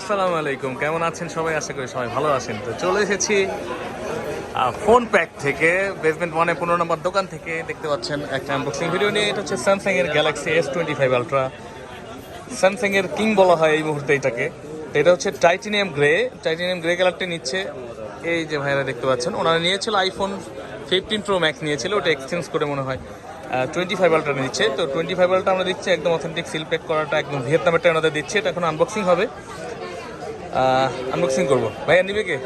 আসসালামু আলাইকুম। কেমন আছেন সবাই? আশা করি সবাই ভালো আছেন। তো চলে এসেছি ফোন প্যাক থেকে বেসমেন্ট ওয়ানে পনেরো নম্বর দোকান থেকে দেখতে পাচ্ছেন একটা আনবক্সিং ভিডিও নিয়ে। এটা হচ্ছে স্যামসাং এর Galaxy S twenty five Ultra Samsung এর কিং বলা হয় এই মুহূর্তে এটাকে। এটা হচ্ছে টাইটেনিয়াম গ্রে টাইটেনিয়াম গ্রে কালারটা নিচ্ছে। এই যে ভাইরা দেখতে পাচ্ছেন, ওনারা নিয়েছিল আইফোন ফিফটিন প্রো ম্যাক্স নিয়েছিল। ওটা এক্সচেঞ্জ করে মনে হয় টোয়েন্টি ফাইভ আলট্রা নিচ্ছে। তো টোয়েন্টি ফাইভ আলট্রা আমরা দিচ্ছি একদম অথেন্টিক সিল প্যাক করাটা একদম ভিয়েতনামেরটা ওনাদের দিচ্ছে। এটা এখন আনবক্সিং হবে। আনবক্সিং করব। ভাইয়া নিবে কে?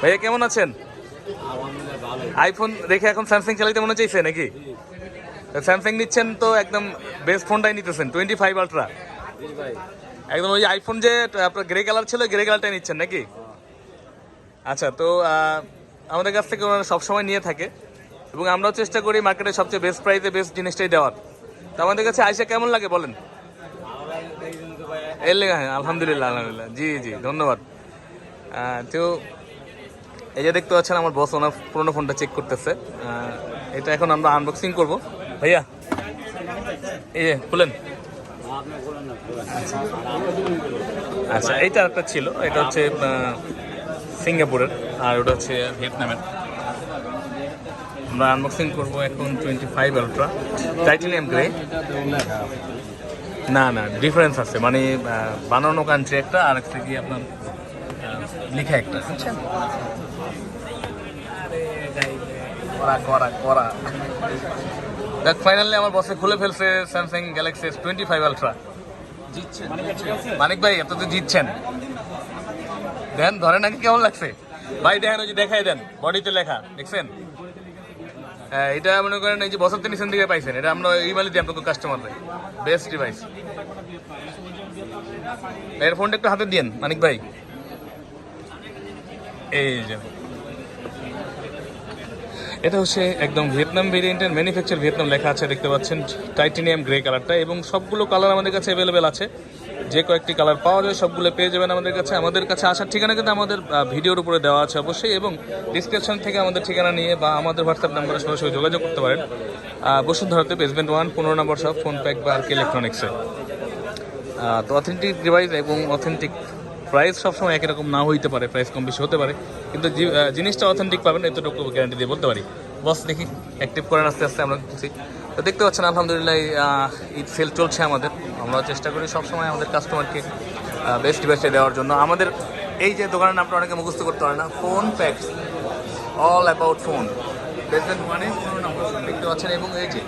ভাইয়া কেমন আছেন? আইফোন রেখে এখন স্যামসাং চালাইতে মনে চাইছে নাকি? স্যামসাং নিচ্ছেন তো একদম বেস্ট ফোনটাই নিতেছেন টোয়েন্টি ফাইভ আলট্রা একদম ওই আইফোন যে আপনার গ্রে কালার ছিল গ্রে কালারটাই নিচ্ছেন নাকি? আচ্ছা তো আমাদের কাছ থেকে ওনারা সবসময় নিয়ে থাকে। এবং আমরাও চেষ্টা করি মার্কেটে সবচেয়ে বেস্ট প্রাইসে বেস্ট জিনিসটাই দেওয়ার। তো আমাদের কাছে আইসা কেমন লাগে বলেন? এর লেগে হ্যাঁ আলহামদুলিল্লাহ আলহামদুলিল্লাহ। জি জি, ধন্যবাদ। তো এই যে দেখতে পাচ্ছেন, আমার বস ওনার পুরোনো ফোনটা চেক করতেছে। এটা এখন আমরা আনবক্সিং করব। ভাইয়া, এই যে, খুলেন। আচ্ছা এইটা একটা ছিল, এটা হচ্ছে সিঙ্গাপুরের, আর ওটা হচ্ছে ভিয়েতনামের। আমরা আনবক্সিং করব এখন twenty five Ultra titanium grey না না ডিফারেন্স আছে। মানে বানানো কান্ট্রি একটা আর একটা কি আপনার লেখা একটা। বুঝছেন করা করা করা। দেখ ফাইনালি আমার বসে খুলে ফেলছে Samsung Galaxy S twenty five Ultra Manik ভাই এত তো জিতছেন। দেন ধরে নাকি কেমন লাগছে? ভাই দেখেন ওই যে দেখাই দেন বডিতে লেখা দেখছেন? এটা মনে করেন এই যে বছর তিন থেকে পাইছেন, এটা আমরা ইমেলে দিই আপনাকে কাস্টমারদের বেস্ট ডিভাইস এর ফোনটা একটু হাতে দিন মানিক ভাই। এই যে। এটা হচ্ছে একদম ভিয়েতনাম ভেরিয়েন্টের ম্যানুফ্যাকচার ভিয়েতনাম লেখা আছে, দেখতে পাচ্ছেন। টাইটেনিয়াম গ্রে কালারটা এবং সবগুলো কালার আমাদের কাছে অ্যাভেলেবেল আছে। যে কয়েকটি কালার পাওয়া যায়, সবগুলো পেয়ে যাবেন আমাদের কাছে। আমাদের কাছে আসার ঠিকানা কিন্তু আমাদের ভিডিওর উপরে দেওয়া আছে অবশ্যই, এবং ডিসক্রিপশন থেকে আমাদের ঠিকানা নিয়ে বা আমাদের হোয়াটসঅ্যাপ নাম্বারে সরাসরি যোগাযোগ করতে পারেন। বসুন্ধরাতে বেসমেন্ট ওয়ান পনেরো নম্বর সব ফোন প্যাক বা আর কি ইলেকট্রনিক্সে তো অথেন্টিক ডিভাইস এবং অথেন্টিক প্রাইস সবসময় একই রকম না হইতে পারে প্রাইস কম বেশি হতে পারে। কিন্তু জিনিসটা অথেন্টিক পাবেন, এতটুকু গ্যারান্টি দিয়ে বলতে পারি। বস দেখি অ্যাক্টিভ করেন আস্তে আস্তে আমরা তো দেখতে পাচ্ছেন, আলহামদুলিল্লাহ ঈদ সেল চলছে আমাদের। আমরা চেষ্টা করি সবসময় আমাদের কাস্টমারকে বেস্ট ডিভাইসটা দেওয়ার জন্য। আমাদের এই যে দোকানের নামটা অনেকে মুখস্থ করতে পারে না phone packs all about phone basement ওয়ানে পনেরো নম্বর দেখতে পাচ্ছেন, এবং এই যে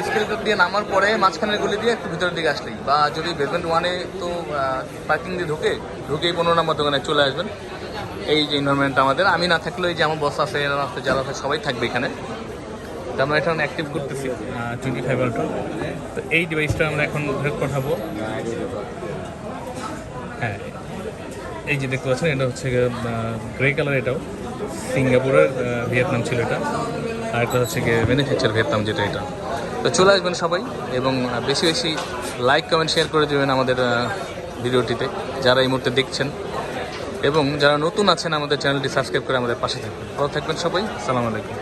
এসকেলেটর দিয়ে নামার পরে মাঝখানের গলি দিয়ে একটু ভিতরের দিকে আসলেই। বা যদি বেসমেন্ট ওয়ানে তো পার্কিং দিয়ে ঢুকে, ঢুকেই পনেরো নম্বর দোকানে চলে আসবেন। এই যে এনভারনমেন্ট আমাদের। আমি না থাকলেও এই যে আমার বস আছে এরা আছে যারা আছে, সবাই থাকবে এখানে। তো আমরা এখন অ্যাক্টিভ করতেছি। টোয়েন্টি ফাইভ আলট্রা তো এই ডিভাইসটা আমরা এখন পাঠাবো। হ্যাঁ এই যে দেখতে পাচ্ছেন, এটা হচ্ছে গ্রে কালার এটাও। সিঙ্গাপুরের ভিয়েতনাম ছিল এটা। আর একটা হচ্ছে গিয়ে ম্যানুফ্যাকচার ভিয়েতনাম যেটা এটা। তো চলে আসবেন সবাই, এবং বেশি বেশি লাইক কমেন্ট শেয়ার করে দেবেন আমাদের ভিডিওটিতে, যারা এই মুহূর্তে দেখছেন। এবং যারা নতুন আছেন আমাদের চ্যানেলটি সাবস্ক্রাইব করে আমাদের পাশে থাকবেন। ভালো থাকবেন সবাই, সালাম আলাইকুম।